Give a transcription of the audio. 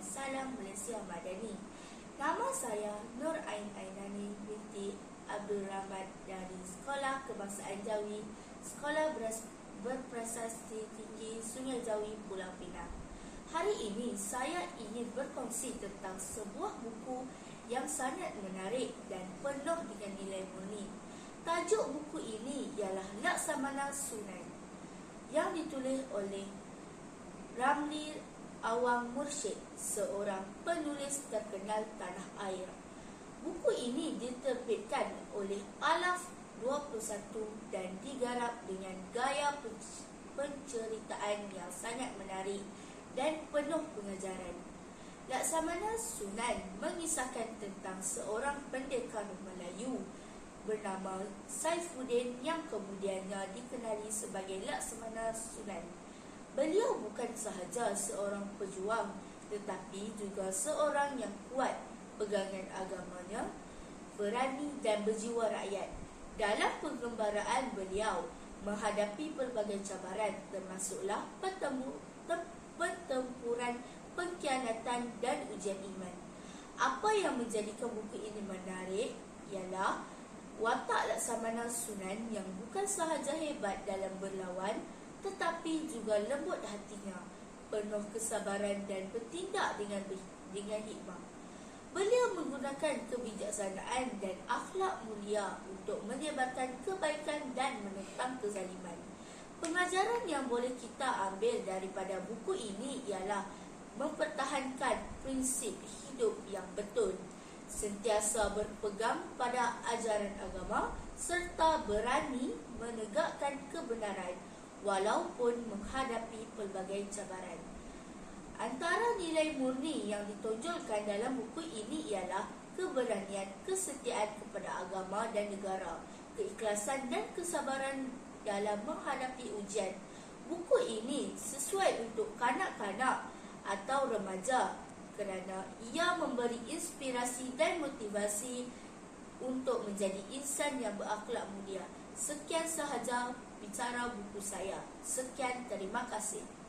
Salam Malaysia Madani. Nama saya Nur Ain Ainani binti Abdul Rahman dari Sekolah Kebangsaan Jawi, Sekolah Berprestasi Tinggi Sungai Jawi Pulau Pinang. Hari ini saya ingin berkongsi tentang sebuah buku yang sangat menarik dan penuh dengan nilai murni. Tajuk buku ini ialah Laksamana Sunai yang ditulis oleh Ramli Awang Mursyid, seorang penulis terkenal tanah air. Buku ini diterbitkan oleh Alaf 21 dan digarap dengan gaya penceritaan yang sangat menarik dan penuh pengajaran. Laksamana Sunan mengisahkan tentang seorang pendekar Melayu bernama Saifuddin yang kemudiannya dikenali sebagai Laksamana Sunan. Beliau bukan sahaja seorang pejuang tetapi juga seorang yang kuat pegangan agamanya, berani dan berjiwa rakyat. Dalam penggembaraan beliau menghadapi pelbagai cabaran termasuklah pertemu, pertempuran, pengkhianatan dan ujian iman. Apa yang menjadikan buku ini menarik ialah watak Laksamana Sunan yang bukan sahaja hebat dalam berlawan tetapi juga lembut hatinya, penuh kesabaran dan bertindak dengan dengan hikmah. Beliau menggunakan kebijaksanaan dan akhlak mulia untuk menyebarkan kebaikan dan menentang kezaliman. Pengajaran yang boleh kita ambil daripada buku ini ialah mempertahankan prinsip hidup yang betul, sentiasa berpegang pada ajaran agama serta berani menegakkan kebenaran walaupun menghadapi pelbagai cabaran. Antara nilai murni yang ditonjolkan dalam buku ini ialah keberanian, kesetiaan kepada agama dan negara, keikhlasan dan kesabaran dalam menghadapi ujian. Buku ini sesuai untuk kanak-kanak atau remaja kerana ia memberi inspirasi dan motivasi untuk menjadi insan yang berakhlak mulia. Sekian sahaja bicara buku saya. Sekian, terima kasih.